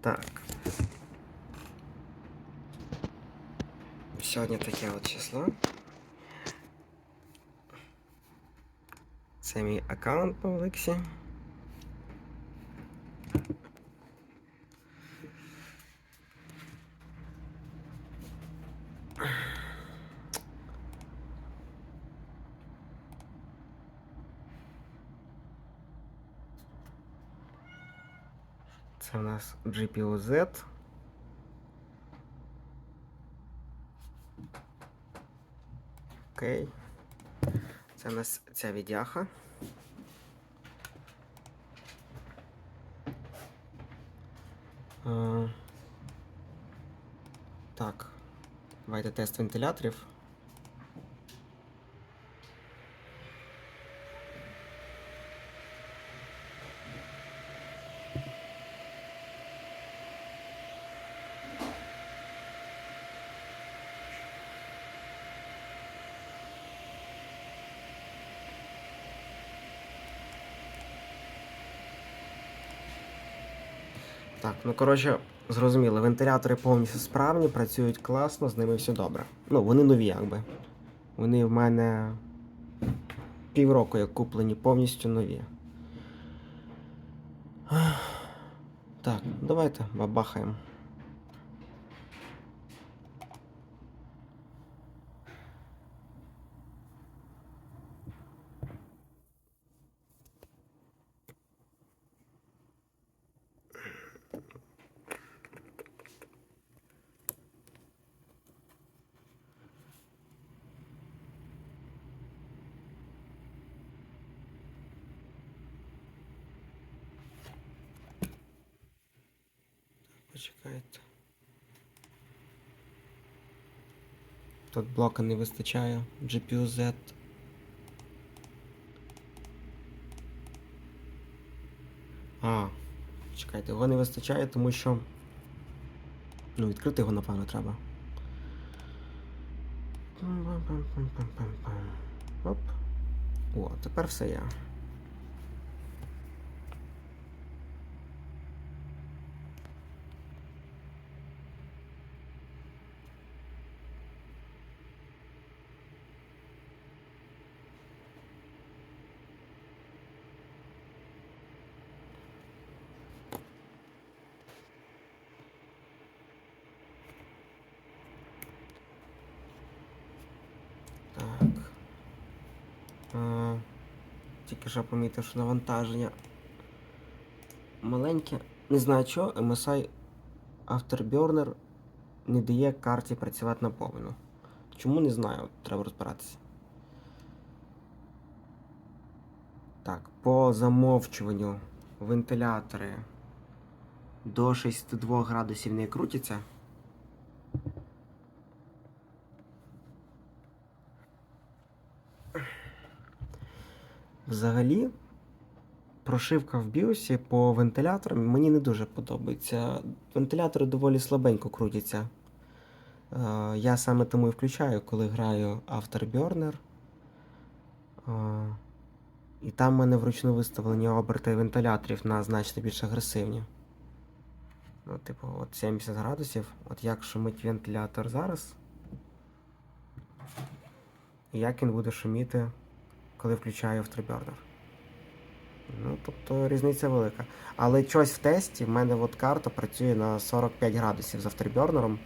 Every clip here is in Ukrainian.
Так. Сьогодні таке от число. Це мій аккаунт по Олексі. GPU-Z. Окей. Це у нас ця відяха. Е, Так. Давайте тест вентиляторів. Так, ну коротше, зрозуміло, вентилятори повністю справні, працюють класно, з ними все добре. Ну, вони нові, якби. Вони в мене півроку як куплені, повністю нові. Так, давайте бабахаємо. Почекайте. Тут блока не вистачає. GPU Z. А, чекайте, його не вистачає, тому що. Ну, відкрити його, напевно, треба. Оп. О, тепер все є. Так. А, тільки що помітив, що навантаження маленьке. Не знаю чого, MSI Afterburner не дає карті працювати наповну. Чому не знаю, треба розбиратися. Так, по замовчуванню вентилятори до 62 градусів не крутяться. Взагалі, прошивка в біосі по вентиляторам мені не дуже подобається. Вентилятори доволі слабенько крутяться. Е, Я саме тому і включаю, коли граю Afterburner. Е, І там в мене вручну виставлені оберти вентиляторів на значно більш агресивні. Ну, типу, от 70 градусів. От як шумить вентилятор зараз. Як він буде шуміти коли включаю Afterburner. Ну, тобто різниця велика. Але щось в тесті в мене от карта працює на 45 градусів з Afterburner.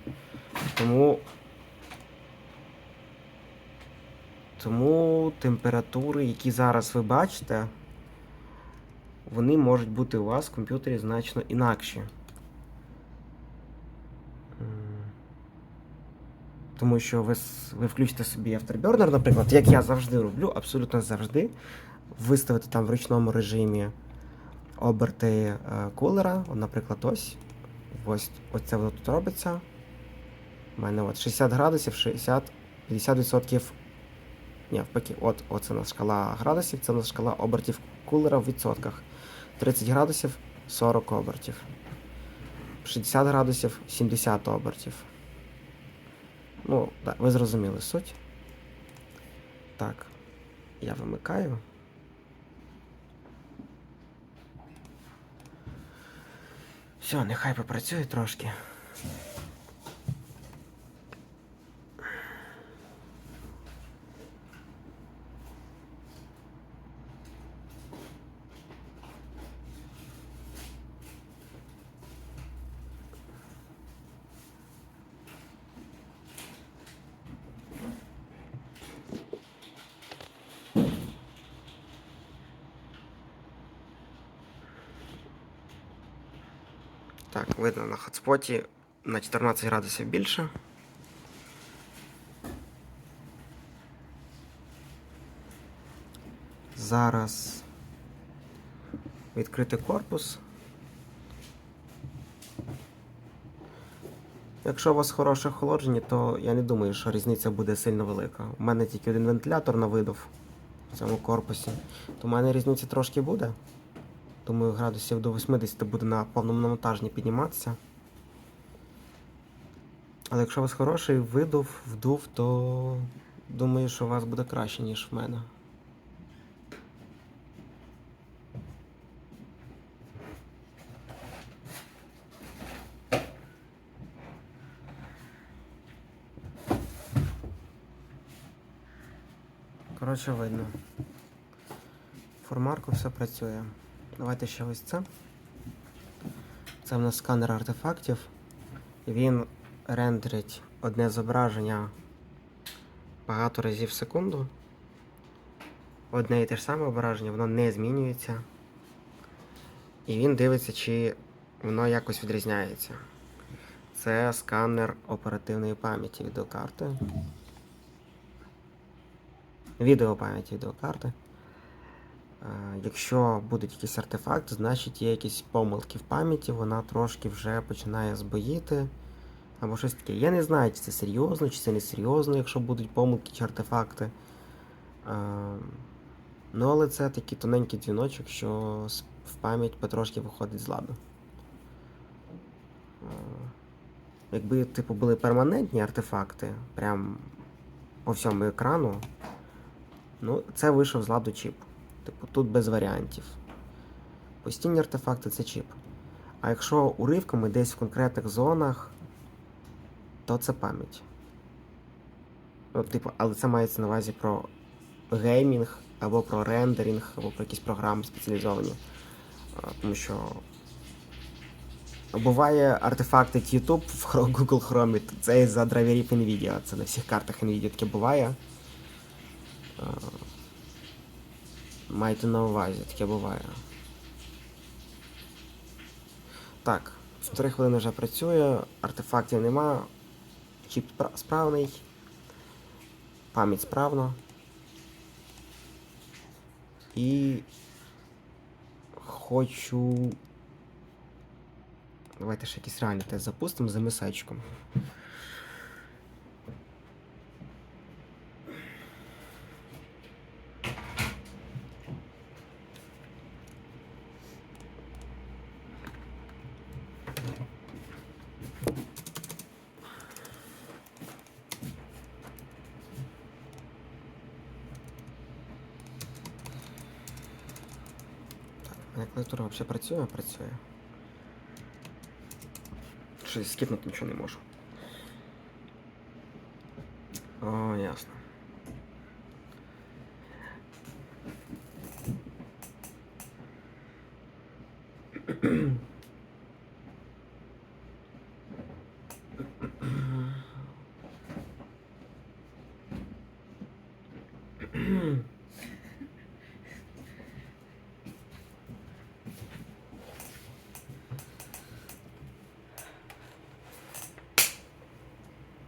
Тому. Тому температури, які зараз ви бачите, вони можуть бути у вас в комп'ютері значно інакші. Тому що ви, ви включите собі Afterburner, наприклад, як я завжди роблю, абсолютно завжди. Виставити там в ручному режимі оберти е, кулера. Наприклад, ось. Ось ось це воно тут робиться. У мене от 60 градусів, 60, 50%. Ні, навпаки, от, оце у нас шкала градусів, це у нас шкала обертів кулера в відсотках. 30 градусів 40 обертів. 60 градусів 70 обертів. Ну, так, ви зрозуміли суть. Так, я вимикаю. Все, нехай попрацює трошки. Так, видно на хотспоті на 14 градусів більше. Зараз відкрити корпус. Якщо у вас хороше охолодження, то я не думаю, що різниця буде сильно велика. У мене тільки один вентилятор на видав в цьому корпусі, то в мене різниця трошки буде. Думаю, градусів до 80 буде на повному навантаженні підніматися. Але якщо у вас хороший видув, вдув, то думаю, що у вас буде краще, ніж в мене. Коротше, видно. Формарку все працює. Давайте ще ось це. Це в нас сканер артефактів. Він рендерить одне зображення багато разів в секунду. Одне і те ж саме зображення, воно не змінюється. І він дивиться, чи воно якось відрізняється. Це сканер оперативної пам'яті відеокарти. Відеопам'яті відеокарти. Е, Якщо будуть якісь артефакти, значить є якісь помилки в пам'яті, вона трошки вже починає збоїти. Або щось таке. Я не знаю, чи це серйозно, чи це не серйозно, якщо будуть помилки чи артефакти. Е, Ну, але це такий тоненький дзвіночок, що в пам'ять потрошки виходить з ладу. Е, Якби, типу, були перманентні артефакти, прям по всьому екрану, ну, це вийшов з ладу чіп. Типу, тут без варіантів. Постійні артефакти це чіп. А якщо уривками десь в конкретних зонах, то це пам'ять. Ну, типу, але це мається на увазі про геймінг, або про рендеринг, або про якісь програми спеціалізовані. Тому що буває артефакти YouTube в Google Chrome, це із-за драйверів Nvidia. Це на всіх картах Nvidia таке буває. Майте на увазі, таке буває. Так, 4 хвилини вже працює, артефактів нема, чіп справний, пам'ять справна. І хочу. Давайте ще якийсь реальний тест запустимо за мисачком. Так, у мене клавіатура взагалі працює, працює. Щось скіпнути нічого не можу. О, ясно.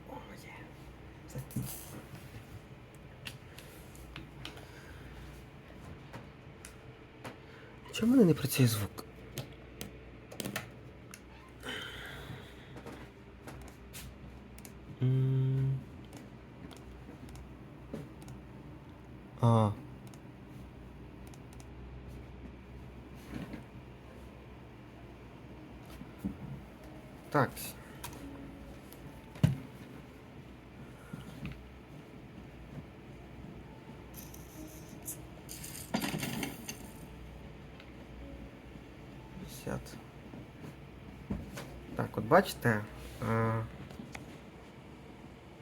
О, є. Все. Чому не працює звук? М. А. Так. Пятьдесят. Так, от бачите, е,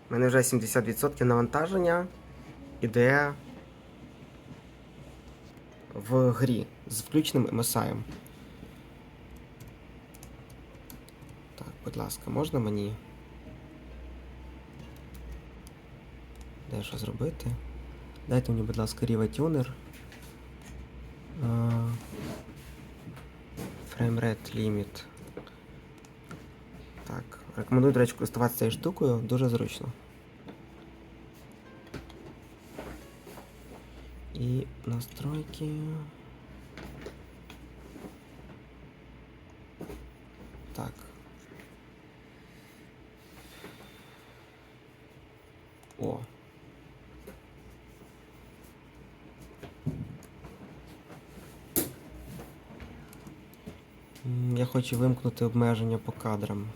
в мене вже 70% навантаження іде в грі з включеним MSI. Так, будь ласка, можна мені дещо зробити? Дайте мені, будь ласка, Riva Tuner. Е, limit. Так, рекомендую, до речі, користуватися цією штукою, дуже зручно. І настройки. Так. О. Я хочу вимкнути обмеження по кадрам.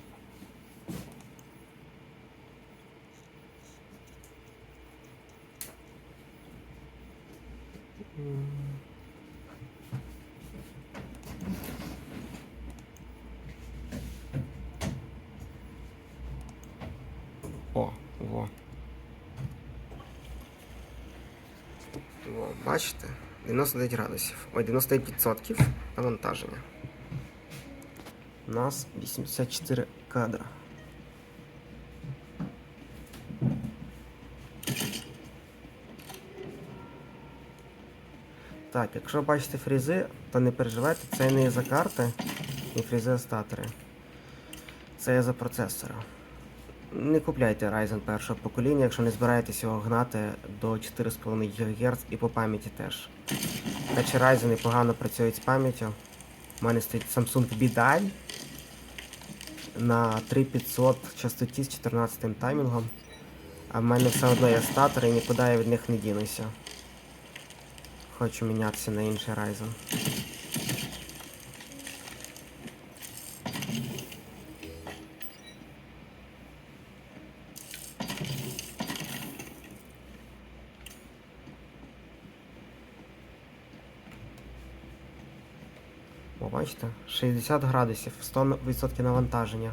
М. О, во. Во, бачите? 99 градусів. Ой, 99% навантаження. У нас 84 кадра. Так, якщо бачите фрізи, то не переживайте, це не за карти і фрізи статори. Це за процесора. Не купляйте Ryzen першого покоління, якщо не збираєтесь його гнати до 4,5 ГГц і по пам'яті теж. Хоча Ryzen непогано працюють з пам'яттю. У мене стоїть Samsung BDI на 3500 частоті з 14 таймінгом. А в мене все одно є статори і нікуди я від них не дінуся. Хочу мінятися на інший Ryzen. О, бачите, 60 градусів, 100% навантаження.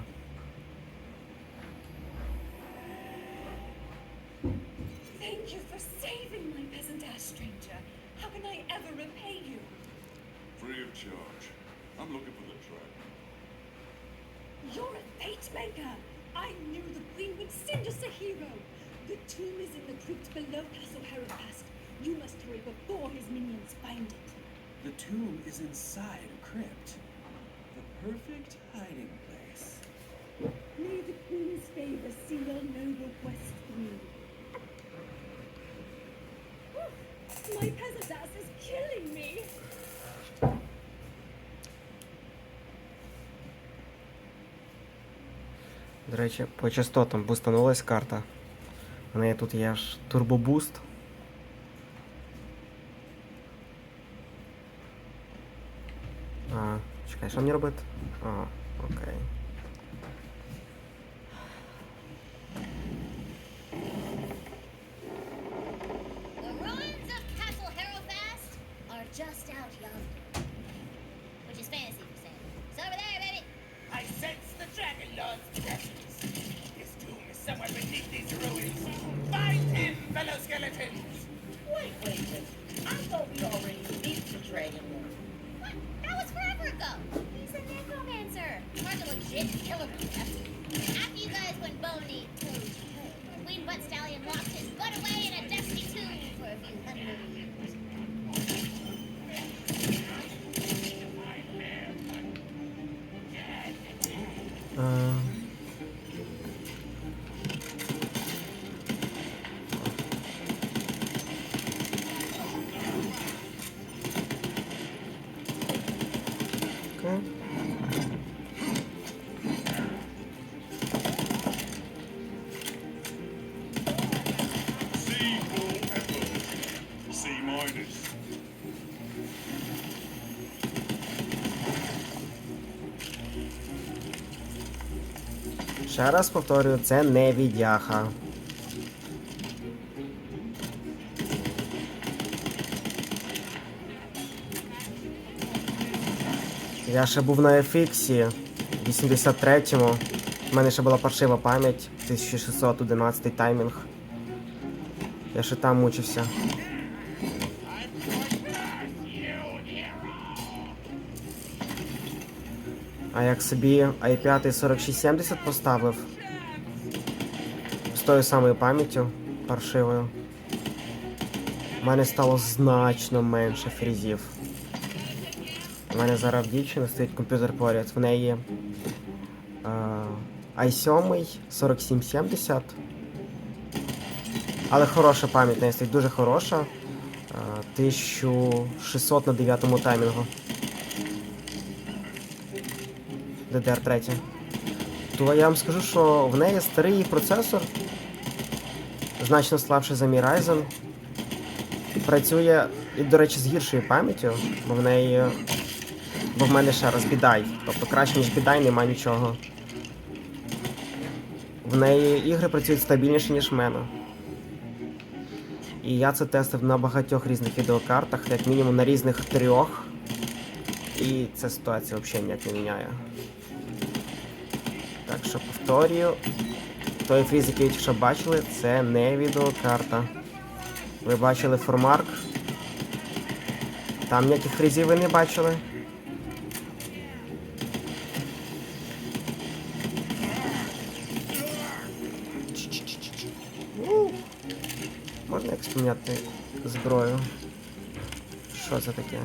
До речі, по частотам бустанулась карта. У неї тут є ж турбобуст. А, чекай, що мені робити? А, окей. Ще раз повторюю, це не відяха. Я ще був на FX 83-му. У мене ще була паршива пам'ять, 1611 таймінг. Я ще там мучився. А як собі i5 4670 поставив з тою самою пам'яттю паршивою, у мене стало значно менше фрізів. У мене зараз в дівчини стоїть комп'ютер поряд. В неї е, i7 4770. Але хороша пам'ять, неї стоїть дуже хороша. Е, 1600 на 9 таймінгу. DDR3. То я вам скажу, що в неї старий процесор. Значно слабший за мій Ryzen. Працює, і, до речі, з гіршою пам'яттю, бо в неї. Бо в мене ще раз бідай. Тобто краще, ніж бідай, нема нічого. В неї ігри працюють стабільніше, ніж в мене. І я це тестив на багатьох різних відеокартах, як мінімум на різних трьох. І ця ситуація взагалі ніяк не міняє. Так що повторюю, той фріз, який ви що бачили, це не відеокарта. Ви бачили формарк. Там ніяких фрізів ви не бачили. Можна поміняти зброю. Що це таке?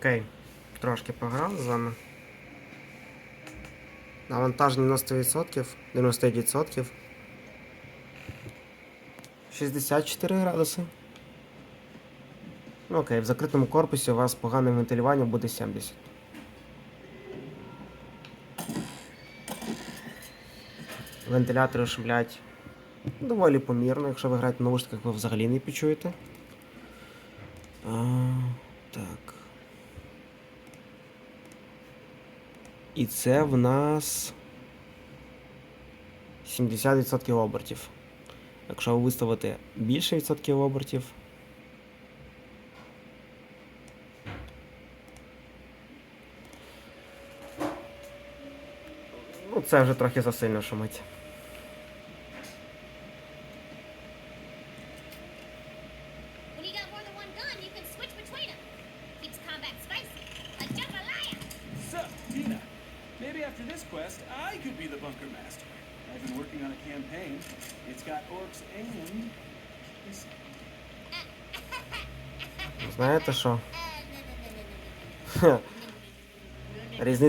Окей. Трошки пограв з вами. Навантаження 90%, 99%. 64 градуси. Ну, Окей, в закритому корпусі у вас погане вентилювання буде 70. Вентилятори шумлять доволі помірно, якщо ви граєте в наушниках, ви взагалі не почуєте. А, так. І це в нас 70% обертів. Якщо виставити більше відсотків обертів. Ну, це вже трохи засильно шумить.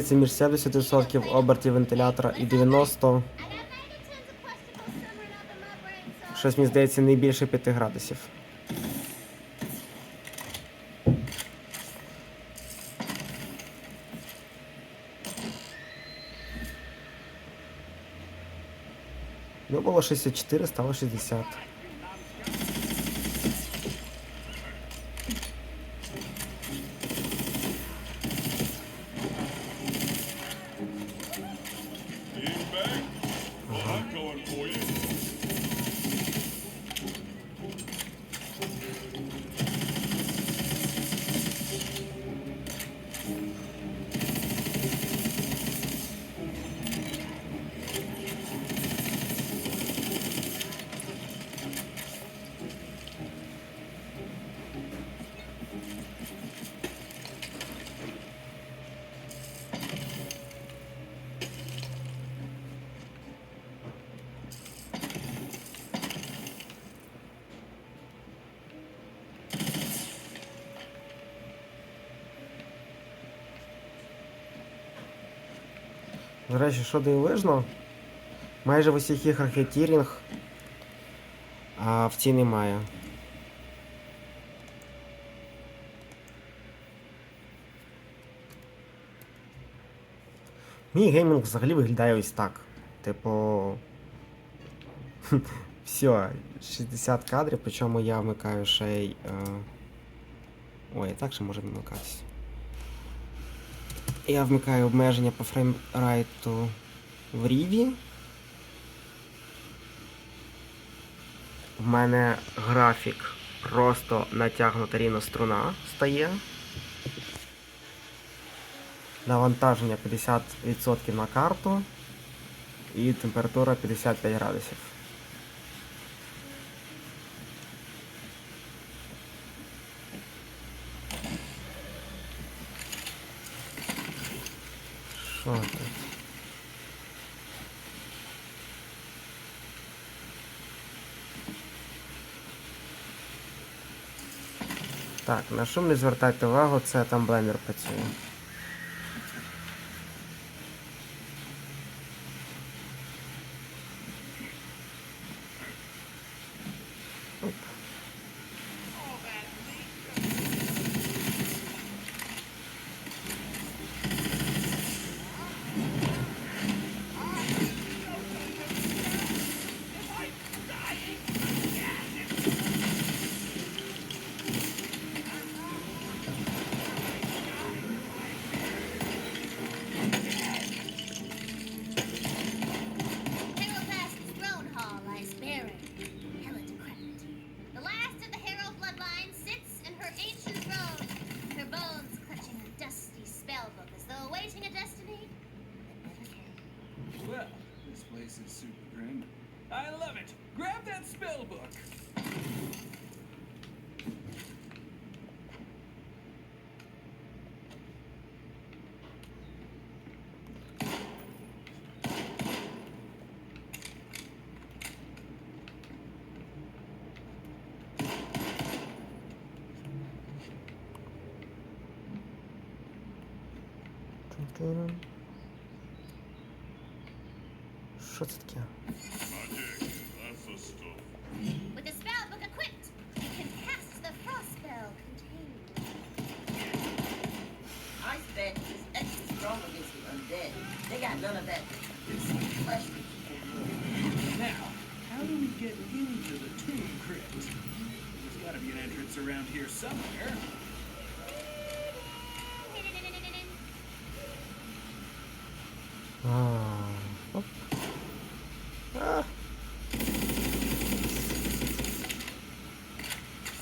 Різниця між 70% обертів вентилятора і 90 I got 90 tons of questionable simmering up in my brain, so... щось мені здається не більше 5 градусів. Ну, було 64, стало 60. До речі, що дивовижно, майже в усіх іграх є тірінг, а в цій немає. Мій геймінг взагалі виглядає ось так. Типу. Все, 60 кадрів, причому я вмикаю ще й. Е... Ой, так ще може вмикатися. Я вмикаю обмеження по фреймрайту в ріві. У мене графік просто натягнута рівно струна стає. Навантаження 50% на карту і температура 55 градусів. Що тут? Так, на шум не звертайте увагу, це там блендер працює. I love it. Grab that spell book. Тун-тун. Що це таке? They got none of that. Flesh. Now, how do we get into the tomb crypt? There's gotta be an entrance around here somewhere. А, оп. А,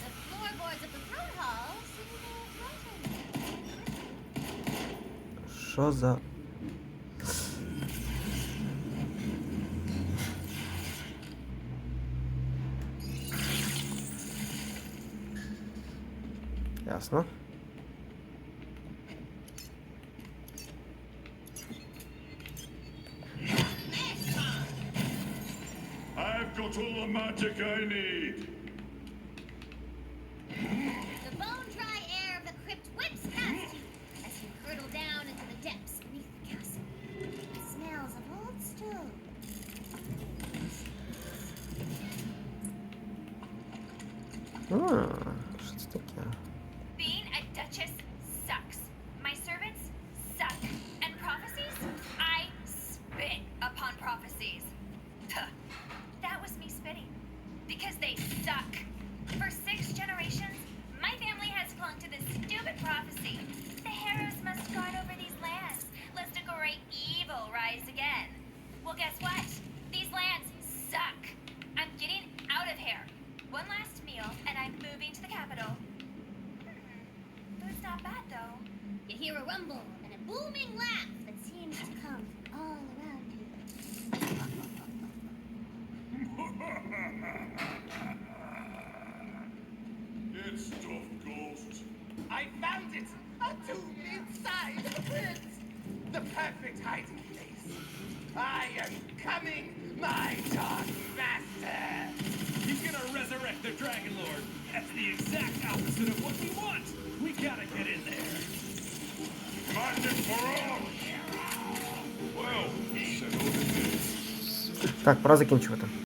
The floorboards basma. I've got all the magic I need. Rumble and a booming laugh that seems to come all around Так, пора закінчувати.